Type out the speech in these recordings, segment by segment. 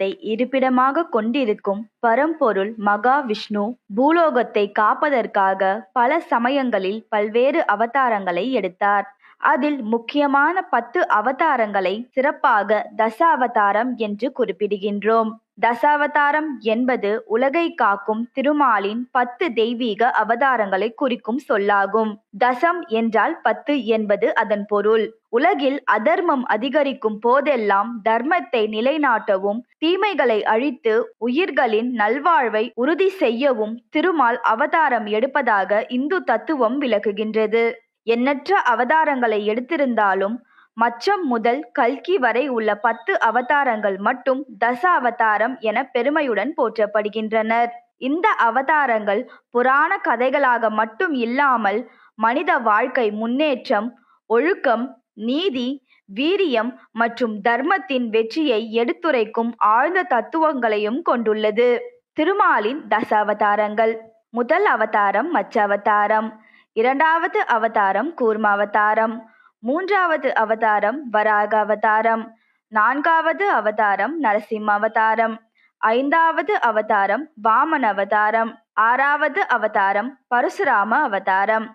உலகத்தை இருப்பிடமாக கொண்டிருக்கும் பரம்பொருள் மகாவிஷ்ணு பூலோகத்தை காப்பதற்காக பல சமயங்களில் பல்வேறு அவதாரங்களை எடுத்தார். அதில் முக்கியமான பத்து அவதாரங்களை சிறப்பாக தச அவதாரம் என்று குறிப்பிடுகின்றோம். தசாவதாரம் என்பது உலகை காக்கும் திருமாலின் பத்து தெய்வீக அவதாரங்களை குறிக்கும் சொல்லாகும். தசம் என்றால் பத்து என்பது அதன் பொருள். உலகில் அதர்மம் அதிகரிக்கும் போதெல்லாம் தர்மத்தை நிலைநாட்டவும் தீமைகளை அழித்து உயிர்களின் நல்வாழ்வை உறுதி செய்யவும் திருமால் அவதாரம் எடுப்பதாக இந்து தத்துவம் விளக்குகின்றது. எண்ணற்ற அவதாரங்களை எடுத்திருந்தாலும் மச்சம் முதல் கல்கி வரை உள்ள பத்து அவதாரங்கள் மட்டும் தச அவதாரம் என பெருமையுடன் போற்றப்படுகின்றனர். இந்த அவதாரங்கள் புராண கதைகளாக மட்டும் இல்லாமல் மனித வாழ்க்கை முன்னேற்றம் ஒழுக்கம் நீதி வீரியம் மற்றும் தர்மத்தின் வெற்றியை எடுத்துரைக்கும் ஆழ்ந்த தத்துவங்களையும் கொண்டுள்ளது. திருமாலின் தச அவதாரங்கள் முதல் அவதாரம் மச்ச அவதாரம் இரண்டாவது அவதாரம் கூர்மாவதாரம். மூன்றாவது அவதாரம் வராக அவதாரம் நான்காவது அவதாரம் நரசிம்ம அவதாரம் ஐந்தாவது அவதாரம் வாமன அவதாரம் ஆறாவது அவதாரம் பரசுராம அவதாரம்.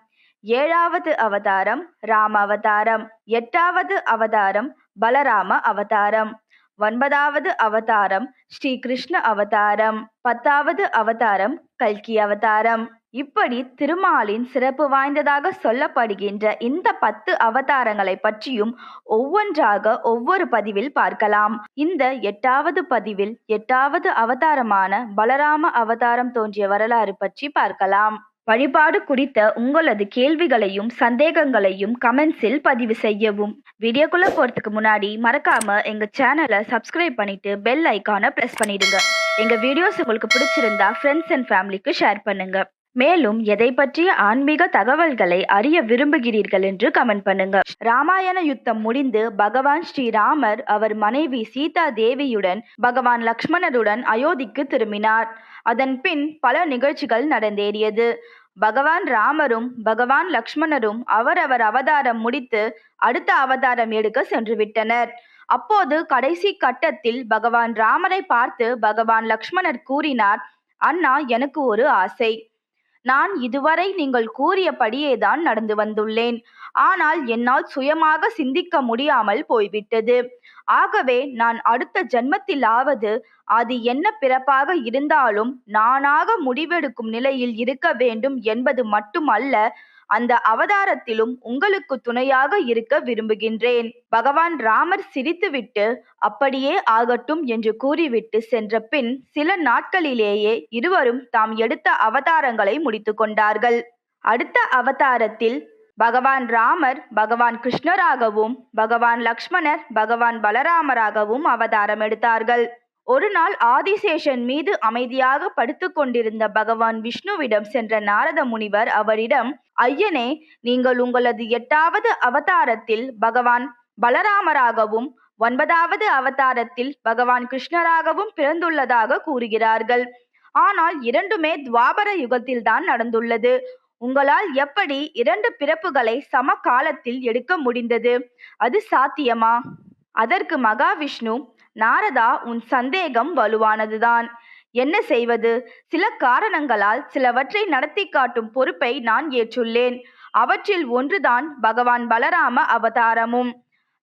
ஏழாவது அவதாரம் ராம அவதாரம் எட்டாவது அவதாரம் பலராம அவதாரம். ஒன்பதாவது அவதாரம் ஸ்ரீ கிருஷ்ண அவதாரம். பத்தாவது அவதாரம் கல்கி அவதாரம். இப்படி திருமாலின் சிறப்பு வாய்ந்ததாக சொல்லப்படுகின்ற இந்த பத்து அவதாரங்களை பற்றியும் ஒவ்வொன்றாக ஒவ்வொரு பதிவில் பார்க்கலாம். இந்த எட்டாவது பதிவில் எட்டாவது அவதாரமான பலராம அவதாரம் தோன்றிய வரலாறு பற்றி பார்க்கலாம். வழிபாடு குறித்த உங்களது கேள்விகளையும் சந்தேகங்களையும் கமெண்ட்ஸில் பதிவு செய்யவும். வீடியோக்குள்ள போறதுக்கு முன்னாடி மறக்காம எங்க சேனலை சப்ஸ்கிரைப் பண்ணிட்டு பெல் ஐக்கானை பிரஸ் பண்ணிடுங்க. எங்க வீடியோஸ் உங்களுக்கு பிடிச்சிருந்தா ஃப்ரெண்ட்ஸ் அண்ட் ஃபேமிலிக்கு ஷேர் பண்ணுங்க. மேலும் எதை பற்றிய ஆன்மீக தகவல்களை அறிய விரும்புகிறீர்கள் என்று கமெண்ட் பண்ணுங்க. ராமாயண யுத்தம் முடிந்து பகவான் ஸ்ரீராமர் அவர் மனைவி சீதா தேவியுடன் பகவான் லக்ஷ்மணருடன் அயோத்திக்கு திரும்பினார். அதன் பின் பல நிகழ்ச்சிகள் நடந்தேறியது. பகவான் ராமரும் பகவான் லக்ஷ்மணரும் அவரவர் அவதாரம் முடித்து அடுத்த அவதாரம் எடுக்க சென்று விட்டனர். அப்போது கடைசி கட்டத்தில் பகவான் ராமரை பார்த்து பகவான் லக்ஷ்மணர் கூறினார் அண்ணா எனக்கு ஒரு ஆசை. நான் இதுவரை நீங்கள் கூறியபடியேதான் நடந்து வந்துள்ளேன். ஆனால் என்னால் சுயமாக சிந்திக்க முடியாமல் போய்விட்டது. ஆகவே நான் அடுத்த ஜென்மத்திலாவது அது என்ன பிறப்பாக இருந்தாலும் நானாக முடிவெடுக்கும் நிலையில் இருக்க வேண்டும் என்பது மட்டுமல்ல அந்த அவதாரத்திலும் உங்களுக்கு துணையாக இருக்க விரும்புகின்றேன். பகவான் ராமர் சிரித்துவிட்டு அப்படியே ஆகட்டும் என்று கூறிவிட்டு சென்ற பின் சில நாட்களிலேயே இருவரும் தாம் எடுத்த அவதாரங்களை முடித்து கொண்டார்கள். அடுத்த அவதாரத்தில் பகவான் ராமர் பகவான் கிருஷ்ணராகவும் பகவான் லக்ஷ்மணர் பகவான் பலராமராகவும் அவதாரம் எடுத்தார்கள். ஒரு நாள் ஆதிசேஷன் மீது அமைதியாக படுத்து கொண்டிருந்த பகவான் விஷ்ணுவிடம் சென்ற நாரத முனிவர் அவரிடம் ஐயனே நீங்கள் உங்களது எட்டாவது அவதாரத்தில் பகவான் பலராமராகவும் ஒன்பதாவது அவதாரத்தில் பகவான் கிருஷ்ணராகவும் பிறந்துள்ளதாக கூறுகிறார்கள். ஆனால் இரண்டுமே துவாபர யுகத்தில் தான் நடந்துள்ளது. உங்களால் எப்படி இரண்டு பிறப்புகளை சம காலத்தில் எடுக்க முடிந்தது? அது சாத்தியமா? அதற்கு மகாவிஷ்ணு நாரதா உன் சந்தேகம் வலுவானதுதான். என்ன செய்வது? சில காரணங்களால் சிலவற்றை நடத்தி காட்டும் பொறுப்பை நான் ஏற்றுள்ளேன். அவற்றில் ஒன்றுதான் பகவான் பலராம அவதாரமும்.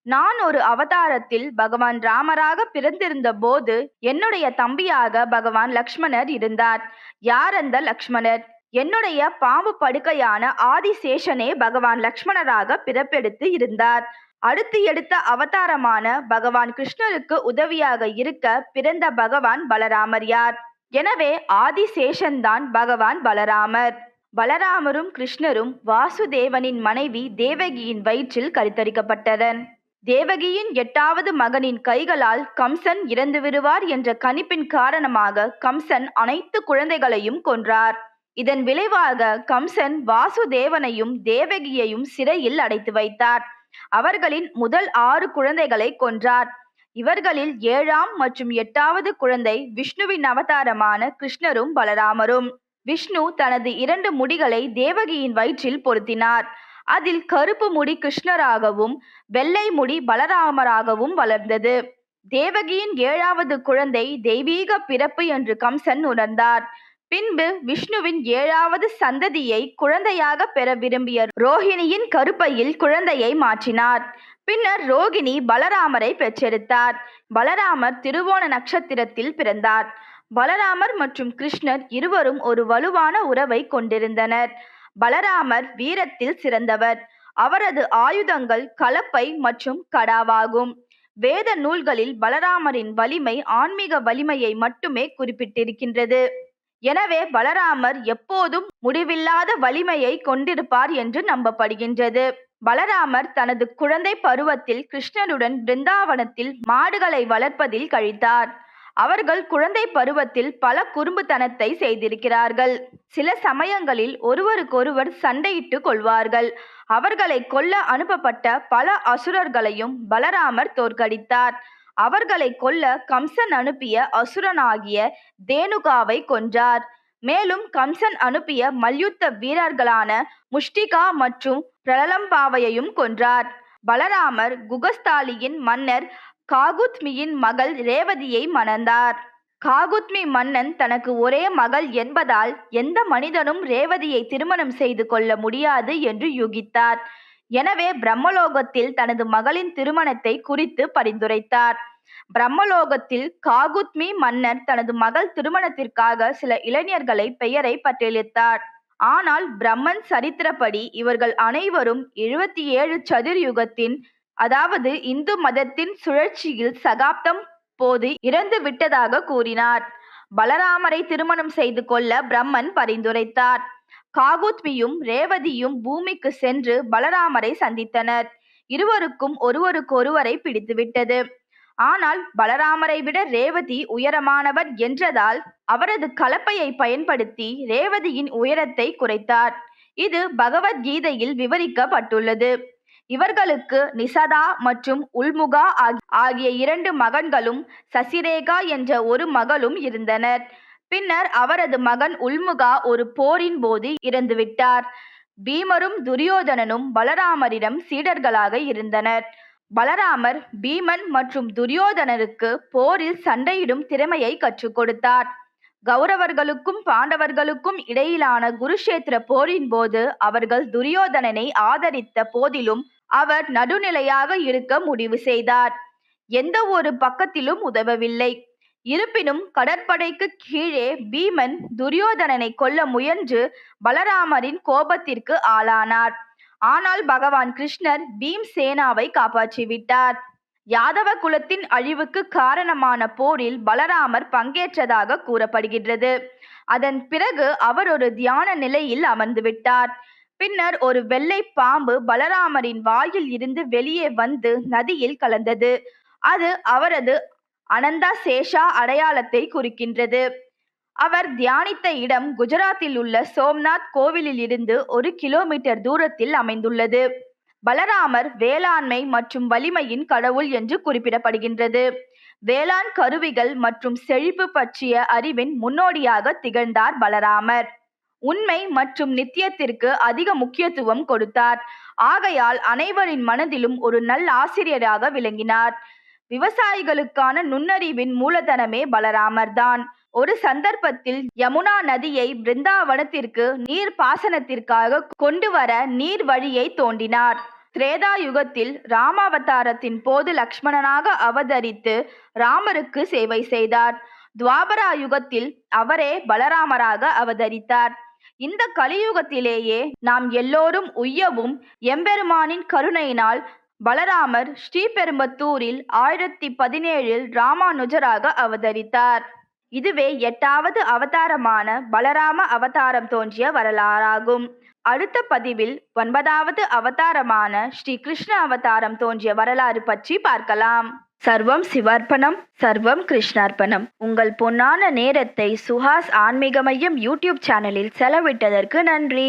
நான் ஒரு அவதாரத்தில் பகவான் ராமராக பிறந்திருந்த போது என்னுடைய தம்பியாக பகவான் லக்ஷ்மணர் இருந்தார். யார் அந்த லக்ஷ்மணர்? என்னுடைய பாம்பு படுக்கையான ஆதிசேஷனே பகவான் லக்ஷ்மணராக பிறப்பெடுத்து இருந்தார். அடுத்து எடுத்த அவதாரமான பகவான் கிருஷ்ணருக்கு உதவியாக இருக்க பிறந்த பகவான் பலராமர் யார்? எனவே ஆதிசேஷன்தான் பகவான் பலராமர். பலராமரும் கிருஷ்ணரும் வாசுதேவனின் மனைவி தேவகியின் வயிற்றில் கருத்தரிக்கப்பட்டனர். தேவகியின் எட்டாவது மகனின் கைகளால் கம்சன் இறந்து விடுவார் என்ற கணிப்பின் காரணமாக கம்சன் அனைத்து குழந்தைகளையும் கொன்றார். இதன் விளைவாக கம்சன் வாசுதேவனையும் தேவகியையும் சிறையில் அடைத்து வைத்தார். அவர்களின் முதல் ஆறு குழந்தைகளை கொன்றார். இவர்களில் ஏழாம் மற்றும் எட்டாவது குழந்தை விஷ்ணுவின் அவதாரமான கிருஷ்ணரும் பலராமரும். விஷ்ணு தனது இரண்டு முடிகளை தேவகியின் வயிற்றில் பொருத்தினார். அதில் கருப்பு முடி கிருஷ்ணராகவும் வெள்ளை முடி பலராமராகவும் வளர்ந்தது. தேவகியின் ஏழாவது குழந்தை தெய்வீக பிறப்பு என்று கம்சன் உணர்ந்தார். பின்பு விஷ்ணுவின் ஏழாவது சந்ததியை குழந்தையாக பெற விரும்பிய ரோஹிணியின் கருப்பையில் குழந்தையை மாற்றினார். பின்னர் ரோகிணி பலராமரை பெற்றெடுத்தார். பலராமர் திருவோண நட்சத்திரத்தில் பிறந்தார். பலராமர் மற்றும் கிருஷ்ணர் இருவரும் ஒரு வலுவான உறவை கொண்டிருந்தனர். பலராமர் வீரத்தில் சிறந்தவர். அவரது ஆயுதங்கள் கலப்பை மற்றும் கடாவாகும். வேத நூல்களில் பலராமரின் வலிமை ஆன்மீக வலிமையை மட்டுமே குறிப்பிட்டிருக்கின்றது. எனவே பலராமர் எப்போதும் முடிவில்லாத வலிமையை கொண்டிருப்பார் என்று நம்பப்படுகின்றது. பலராமர் தனது குழந்தை பருவத்தில் கிருஷ்ணருடன் பிருந்தாவனத்தில் மாடுகளை வளர்ப்பதில் கழித்தார். அவர்கள் குழந்தை பருவத்தில் பல குறும்புத்தனத்தை செய்திருக்கிறார்கள். சில சமயங்களில் ஒருவருக்கொருவர் சண்டையிட்டு கொள்வார்கள். அவர்களை கொல்ல அனுப்பப்பட்ட பல அசுரர்களையும் பலராமர் தோற்கடித்தார். அவர்களை கொல்ல கம்சன் அனுப்பிய அசுரனாகிய தேனுகாவை கொன்றார். மேலும் கம்சன் அனுப்பிய மல்யுத்த வீரர்களான முஷ்டிகா மற்றும் பிரலம்பாவையையும் கொன்றார். பலராமர் குகஸ்தாலியின் மன்னர் காகுத்மியின் மகள் ரேவதியை மணந்தார். காகுத்மி மன்னன் தனக்கு ஒரே மகள் என்பதால் எந்த மனிதனும் ரேவதியை திருமணம் செய்து கொள்ள முடியாது என்று யூகித்தார். எனவே பிரம்மலோகத்தில் தனது மகளின் திருமணத்தை குறித்து பரிந்துரைத்தார். பிரம்மலோகத்தில் காகுத்மி மன்னர் தனது மகள் திருமணத்திற்காக சில இளைஞர்களை பெயரை பட்டியலிட்டார். ஆனால் பிரம்மன் சரித்திரப்படி இவர்கள் அனைவரும் எழுபத்தி ஏழு சதுர் யுகத்தின் அதாவது இந்து மதத்தின் சுழற்சியில் சகாப்தம் போது இறந்து விட்டதாக கூறினார். பலராமரை திருமணம் செய்து கொள்ள பிரம்மன் பரிந்துரைத்தார். காகுத்மியும் ரேவதியும் பூமிக்கு சென்று பலராமரை சந்தித்தனர். இருவருக்கும் ஒருவருக்கொருவரை பிடித்துவிட்டது. ஆனால் பலராமரை விட ரேவதி உயரமானவர் என்றதால் அவரது கலப்பையை பயன்படுத்தி ரேவதியின் உயரத்தை குறைத்தார். இது பகவத்கீதையில் விவரிக்கப்பட்டுள்ளது. இவர்களுக்கு நிசதா மற்றும் உல்முகா ஆகிய இரண்டு மகன்களும் சசிரேகா என்ற ஒரு மகளும் இருந்தனர். பின்னர் அவரது மகன் உல்முகா ஒரு போரின் போது இறந்துவிட்டார். பீமரும் துரியோதனனும் பலராமரிடம் சீடர்களாக இருந்தனர். பலராமர் பீமன் மற்றும் துரியோதனருக்கு போரில் சண்டையிடும் திறமையை கற்றுக் கொடுத்தார். கௌரவர்களுக்கும் பாண்டவர்களுக்கும் இடையிலான குருஷேத்திர போரின் போது அவர்கள் துரியோதனனை ஆதரித்த போதிலும் அவர் நடுநிலையாக இருக்க முடிவு செய்தார். எந்த ஒரு பக்கத்திலும் உதவவில்லை. இருப்பினும் கடற்படைக்கு கீழே பீமன் துரியோதனனை கொல்ல முயன்று பலராமரின் கோபத்திற்கு ஆளானார். ஆனால் பகவான் கிருஷ்ணர் பீம் சேனாவை காப்பாற்றிவிட்டார். யாதவ குலத்தின் அழிவுக்கு காரணமான போரில் பலராமர் பங்கேற்றதாக கூறப்படுகின்றது. அதன் பிறகு அவர் ஒரு தியான நிலையில் அமர்ந்துவிட்டார். பின்னர் ஒரு வெள்ளை பாம்பு பலராமரின் வாயில் இருந்து வெளியே வந்து நதியில் கலந்தது. அது அவரது அனந்தா சேஷா அடையாளத்தை குறிக்கின்றது. அவர் தியானித்த இடம் குஜராத்தில் உள்ள சோம்நாத் கோவிலில் இருந்து ஒரு கிலோமீட்டர் தூரத்தில் அமைந்துள்ளது. பலராமர் வேளாண்மை மற்றும் வலிமையின் கடவுள் என்று குறிப்பிடப்படுகின்றது. வேளாண் கருவிகள் மற்றும் செழிப்பு பற்றிய அறிவின் முன்னோடியாக திகழ்ந்தார் பலராமர். உண்மை மற்றும் நித்தியத்திற்கு அதிக முக்கியத்துவம் கொடுத்தார். ஆகையால் அனைவரின் மனதிலும் ஒரு நல் ஆசிரியராக விளங்கினார். விவசாயிகளுக்கான நுண்ணறிவின் மூலதனமே பலராமர் தான் ஒரு சந்தர்ப்பத்தில் யமுனா நதியை பிருந்தாவனத்திற்கு நீர் பாசனத்திற்காக கொண்டு வர நீர் வழியை தோண்டினார். திரேதா யுகத்தில் ராமாவதாரத்தின் போது லக்ஷ்மணனாக அவதரித்து ராமருக்கு சேவை செய்தார். துவாபரா யுகத்தில் அவரே பலராமராக அவதரித்தார். இந்த கலியுகத்திலேயே நாம் எல்லோரும் உய்யவும் எம்பெருமானின் கருணையினால் பலராமர் ஸ்ரீபெரும்பத்தூரில் ஆயிரத்தி பதினேழில் ராமானுஜராக அவதரித்தார். இதுவே எட்டாவது அவதாரமான பலராம அவதாரம் தோன்றிய வரலாறாகும். அடுத்த பதிவில் ஒன்பதாவது அவதாரமான ஸ்ரீ கிருஷ்ண அவதாரம் தோன்றிய வரலாறு பற்றி பார்க்கலாம். சர்வம் சிவார்ப்பணம் சர்வம் கிருஷ்ணார்ப்பணம். உங்கள் பொன்னான நேரத்தை சுஹாஸ் ஆன்மீக மையம் யூடியூப் சேனலில் செலவிட்டதற்கு நன்றி.